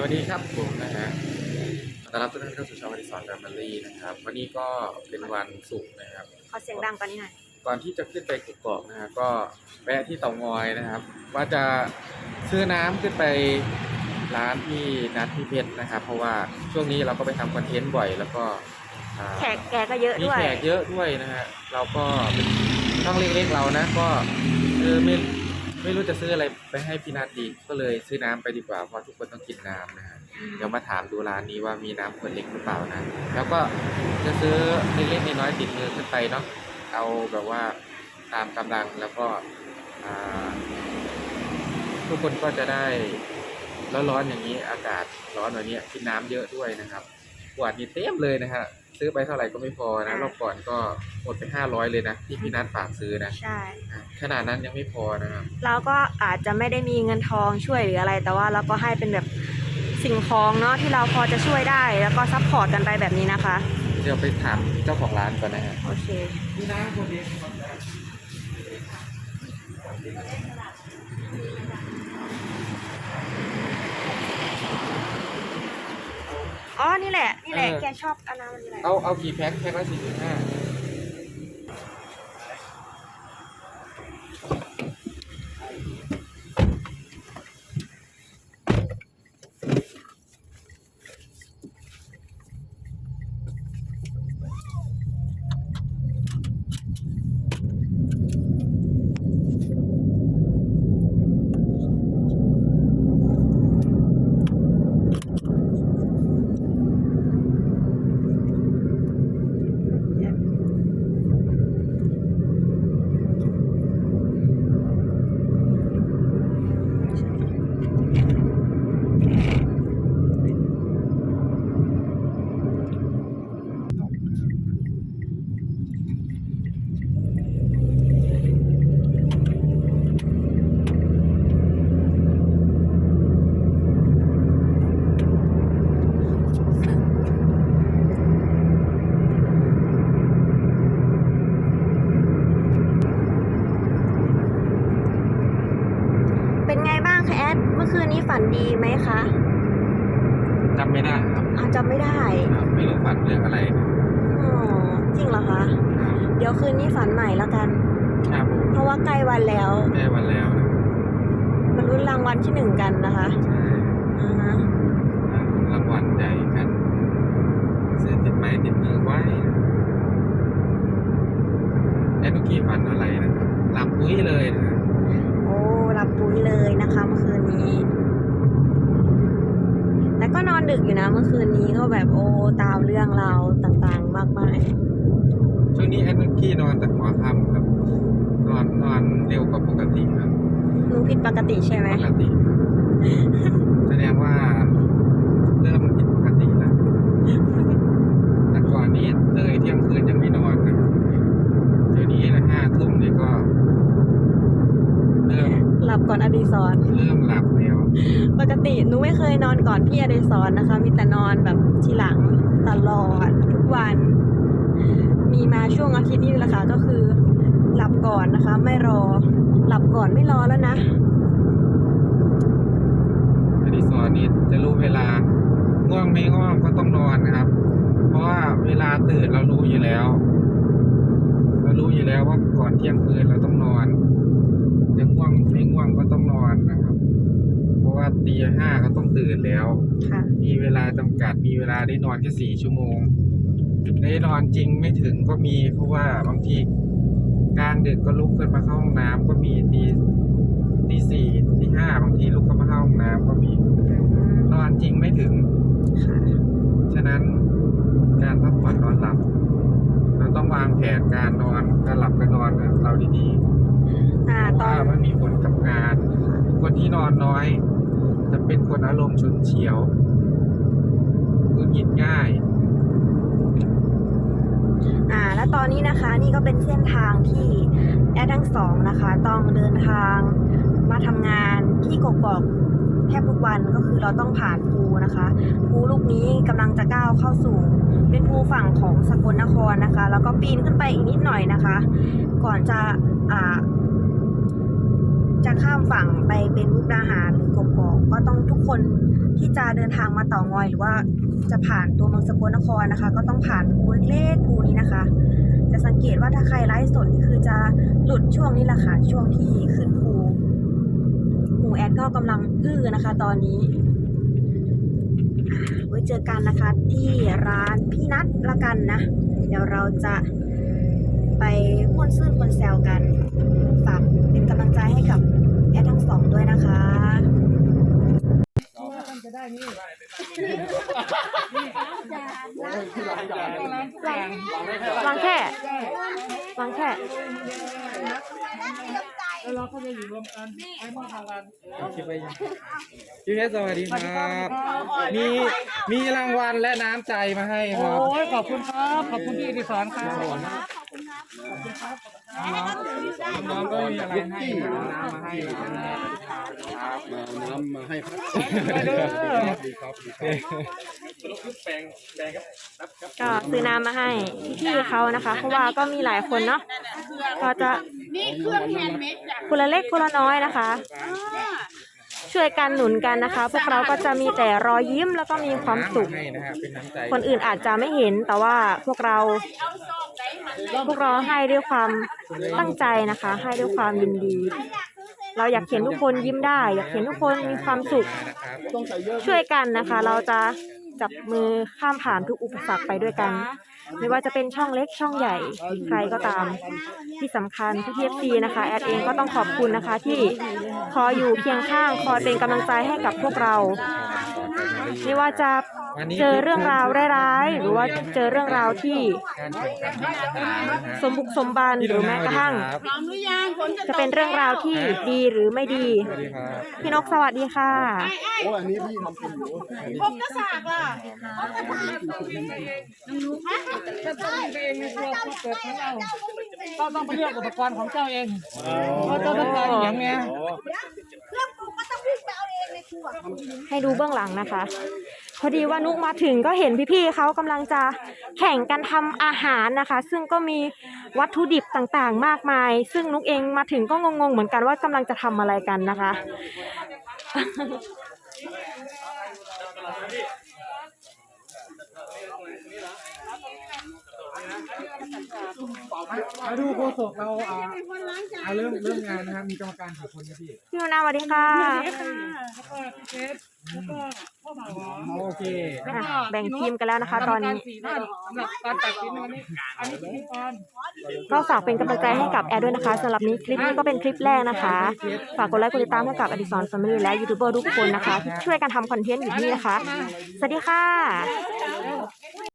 สวัสดีครับผมนะฮะต้อนรับทุกท่านเข้าสู่ช่องอดิสรแฟมิลี่นะครับ วันนี้ก็เป็นวันศุกร์นะครับ ขอเสียงดังกว่านี้หน่อย ก่อนที่จะขึ้นไปกกอกนะฮะก็แวะที่เตางอยนะครับ ว่าจะซื้อน้ำขึ้นไปร้านที่นัดพี่เพชรนะครับ เพราะว่าช่วงนี้เราก็ไปทำคอนเทนต์บ่อยแล้วก็อ่า แขกแกก็เยอะมีด้วย แขกเยอะด้วยนะฮะ เราก็เป็นช่องเล็กๆเรานะ ก็เออไม่ ไม่รู้จะซื้ออะไรไปให้พี่นัทดี ก็เลยซื้อน้ำไปดีกว่าเพราะทุกคนต้องกินน้ำนะฮะเดี๋ยวมาถามดูร้านนี้ว่ามีน้ำขวดเล็กหรือเปล่านะ แล้วก็จะซื้อเล็กๆน้อยๆติดมือขึ้นไปเนาะเอาแบบว่าตามกำลังแล้วก็อ่าทุกคนก็จะได้ร้อนๆอย่างนี้อากาศร้อนแบบนี้กินน้ำเยอะด้วยนะครับขวดนี้เต็มเลยนะฮะ ซื้อไปเท่าไหร่ก็ไม่พอนะ รอบก่อนก็หมดไปห้าร้อยเลยนะ ที่พี่นัทฝากซื้อนะใช่อะขนาดนั้นยังไม่พอนะครับเราก็อาจจะไม่ได้มีเงินทองช่วยหรืออะไร แต่ว่าเราก็ให้เป็นแบบสิ่งของเนาะที่เราพอจะช่วยได้ แล้วก็ซัพพอร์ตกันไปแบบนี้นะคะ เดี๋ยวไปถามเจ้าของร้านก่อนนะฮะโอเคมีน้ำคนเดียว อ๋อ นี่แหละ นี่แหละแกชอบอันนั้นมันนี่แหละ เอาเอากี่แพ็คแพ็คละสี่สิบห้า เป็นไงบ้างคะแอด เมื่อคืนนี้ฝันดีไหม คะจำไม่ได้ครับอ้าวจำไม่ได้ครับไม่รู้ฝันเรื่องอะไรนะอ๋อจริงเหรอคะ เดี๋ยวคืนนี้ฝันใหม่แล้วกัน ครับผมเพราะว่าใกล้วันแล้วได้วันแล้วนะมันรุ่นรางวัลที่หนึ่งกันนะคะใช่ อ่าฮะ รางวัลใหญ่กันซื้อติดไม้ติดมือไว้นะแอนนุกี้ฝันอะไรนะครับหลับปุ้ยเลยนะ โอ้หลับปุ๋ยเลยนะคะเมื่อคืนนี้ แต่ ก็นอนดึกอยู่นะ เมื่อคืนนี้ก็แบบโอ้ตามเรื่องราวต่างๆ มากมาย ช่วงนี้แอนนุกี้นอนแต่หัวค่ำครับ นอนนอนเร็วกว่าปกติครับหนูผิดปกติใช่ไหม ปกติครับแสดงว่าเริ่มผิดปกติแล้วแต่ก่อนนี้เลยเที่ยงคืนยังไม่นอนนะครับเดี๋ยวนี้นะห้าทุ่มนี่ก็ เริ่มหลับก่อนอดีศร เริ่มหลับแล้ว ปกติหนูไม่เคยนอนก่อนพี่อเดีศรนะคะ มีแต่นอนแบบทีหลังตลอดทุกวัน มีมาช่วงอาทิตย์นี้แหละค่ะก็คือหลับก่อนนะคะ ไม่รอ หลับก่อนไม่รอแล้วนะอดิสรนี่จะรู้เวลาง่วงไม่ง่วงก็ต้องนอนนะครับ เพราะว่าเวลาตื่นเรารู้อยู่แล้ว เรารู้อยู่แล้วว่าก่อนเที่ยงคืนเราต้องนอนจะง่วงไม่ง่วงก็ต้องนอนนะครับ ราะว่าตีห้าก็ต้องตื่นแล้ว ค่ะ มีเวลาจำกัดมีเวลาได้นอนแค่สี่ชั่วโมง ได้นอนจริงไม่ถึงก็มี เพราะว่าบางทีกลางดึกก็ลุกขึ้นมาเข้าห้องน้ำก็มีตีตีสี่ตีห้าบางทีลุกเข้ามาเข้าห้องน้ำก็มี นอนจริงไม่ถึง ค่ะ ฉะนั้นการพักผ่อนนอนหลับ เราต้องวางแผนการนอนการหลับการนอนของเราดีอ่าๆเพตราะอนว่ามันมีผลกับงาน คนที่นอนน้อย จะเป็นคนอารมณ์ฉุนเฉียวหงุดหงิดง่าย อ่า แล้วตอนนี้นะคะนี่ก็เป็นเส้นทางที่แอดทั้งสองนะคะ ต้องเดินทางมาทำงานที่กกอกแทบทุกวันก็คือเราต้องผ่านภูนะคะภูลูกนี้กำลังจะก้าวเข้าสู่ เป็นภูฝั่งของสกลนครนะคะ แล้วก็ปีนขึ้นไปอีกนิดหน่อยนะคะ ก่อนจะอ่า จะข้ามฝั่งไปเป็นมุกดาหารหรือกกอกก็ต้องทุกคนที่จะเดินทางมาต่างอยหรือว่าจะผ่านตัวเมืองสกลนครนะคะ ก็ต้องผ่านภูเล็กภูนี้นะคะ จะสังเกตว่าถ้าใครไลฟ์สดนี่คือจะหลุดช่วงนี้แหละค่ะช่วงที่ขึ้นภูหมูแอดก็กำลังอื้อนะคะ ตอนนี้ไว้เจอกันนะคะที่ร้านพี่นัทละกันนะ เดี๋ยวเราจะ ไปม่วนซื่นคนแซวกัน ฝากเป็นกำลังใจให้กับแอดทั้งสองด้วยนะคะวางแค่วางแค่แล้วเราก็จะอยู่รวมกันไอ้มอทางกันคิดไปยังพี่เพชรสวัสดีครับ มีมีรางวัลและน้ำใจมาให้คโอ้รับยขอบคุณครับ ขอบคุณพี่อดิศรครับ น้องก็มีอะไรให้น้ำมาให้นะครับมาน้ำมาให้พักเด้อดีครับดีครับก็ซื้อน้ำมาให้พี่ๆเขานะคะ เพราะว่าก็มีหลายคนเนาะก็จะนี่เครื่องแฮนด์เมดจากคนละเล็กคนละน้อยนะคะ ช่วยกันหนุนกันนะคะ พวกเราก็จะมีแต่รอยยิ้มแล้วก็มีความสุข คนอื่นอาจจะไม่เห็นแต่ว่าพวกเรา พวกเราให้ด้วยความตั้งใจนะคะ ให้ด้วยความยินดี เราอยากเห็นทุกคนยิ้มได้ อยากเห็นทุกคนมีความสุขช่วยกันนะคะ เราจะ จับมือข้ามผ่านทุกอุปสรรคไปด้วยกัน ไม่ว่าจะเป็นช่องเล็กช่องใหญ่ใครก็ตาม ที่สำคัญพี่พีเอฟซีนะคะแอดเองก็ต้องขอบคุณนะคะที่คอยอยู่เคียงข้างคอยเป็นกำลังใจให้กับพวกเรา ไม่ว่าจะเจอเรื่องราวร้ายๆหรือว่าเจอเรื่องราวที่การแข่งขันที่สนามนะฮะสมบุกสมบันหรือแม้กระทั่งครับพร้อมหรือยังฝนจะจะเป็นเรื่องราวที่ดีหรือไม่ดีสวัสดีครับพี่นกสวัสดีค่ะโอ้อันนี้พี่ทำเป็นอยู่พบกระสากล่ะถ้าต้องเองในตัวมาเปิดของเราก็ต้องไปเลือกอุปกรณ์ของเจ้าเองเพราะเจ้าต้องการอย่างเนี้ยเครื่องปรุงก็ต้องวิ่งไปเอาเองในครัวให้ดูเบื้องหลังนะคะ พอดีว่านุกมาถึงก็เห็นพี่ๆเขากำลังจะแข่งกันทำอาหารนะคะ ซึ่งก็มีวัตถุดิบต่างๆ มากมาย ซึ่งนุกเองมาถึงก็งงๆเหมือนกันว่ากำลังจะทำอะไรกันนะคะ มาดูโคศกเราอ่าเอาเริ่มเริ่มงานนะครับมีกรรมการกี่คนครับพี่พี่นาสวัสดีค่ะแล้วก็พี่เพชรแล้วก็พ่อบ่าวหอมโอเคแล้วก็แบ่งทีมกันแล้วนะคะ ตอนนี้กรรมการสี่ท่านสำหรับการตัดสินในวันนี้อันนี้พิธีกร ก็ฝากเป็นกำลังใจให้กับแอร์ด้วยนะคะสำหรับนี้คลิปนี้ก็เป็นคลิปแรกนะคะ ฝากกดไลค์กดติดตามให้กับอดิสรแฟมิลี่และยูทูบเบอร์ทุกคนนะคะที่ช่วยกันทำคอนเทนต์อยู่ที่นี่นะคะ สวัสดีค่ะ